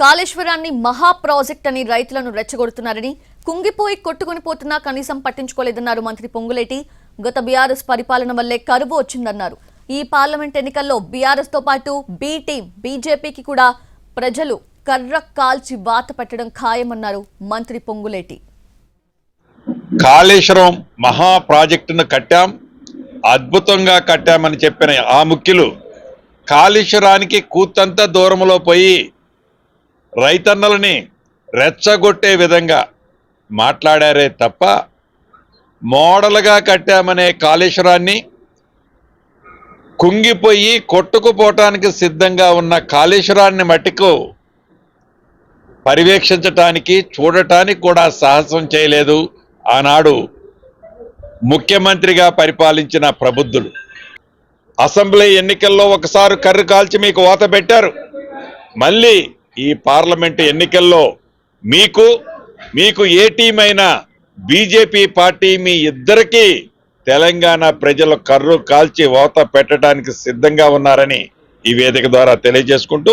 కాళేశ్వరాన్ని మహా ప్రాజెక్ట్ అని రైతులను రెచ్చగొడుతున్నారని కుంగిపోయి కొట్టుకుని పోతున్నా కనీసం పట్టించుకోలేదన్నారు మంత్రి పొంగులేటి. గత బీఆర్ఎస్ పరిపాలన వల్లే కరువు వచ్చిందన్నారు. ఈ పార్లమెంట్ ఎన్నికల్లో బీఆర్ఎస్తో పాటు బీ టీం బీజేపీకి కూడా ప్రజలు కర్ర కాల్చి వాత పెట్టడం ఖాయమన్నారు మంత్రి పొంగులేటి. కాళేశ్వరం మహా ప్రాజెక్టును కట్టాం అద్భుతంగా కట్టామని చెప్పిన ఆ ముఖ్యులు కాళేశ్వరానికి కూతంత దూరంలో పోయి రైతన్నలని రెచ్చగొట్టే విధంగా మాట్లాడారే తప్ప మోడల్గా కట్టామనే కాళేశ్వరాన్ని కుంగిపోయి కొట్టుకుపోవటానికి సిద్ధంగా ఉన్న కాళేశ్వరాన్ని మట్టుకు పర్యవేక్షించటానికి చూడటానికి కూడా సాహసం చేయలేదు ఆనాడు ముఖ్యమంత్రిగా పరిపాలించిన ప్రబుద్ధులు. అసెంబ్లీ ఎన్నికల్లో ఒకసారి కర్రు కాల్చి మీకు ఓత పెట్టారు. మళ్ళీ ఈ పార్లమెంటు ఎన్నికల్లో మీకు మీకు ఏ టీం బీజేపీ పార్టీ మీ ఇద్దరికీ తెలంగాణ ప్రజలు కర్రు కాల్చి ఓత పెట్టడానికి సిద్ధంగా ఉన్నారని ఈ వేదిక ద్వారా తెలియజేసుకుంటూ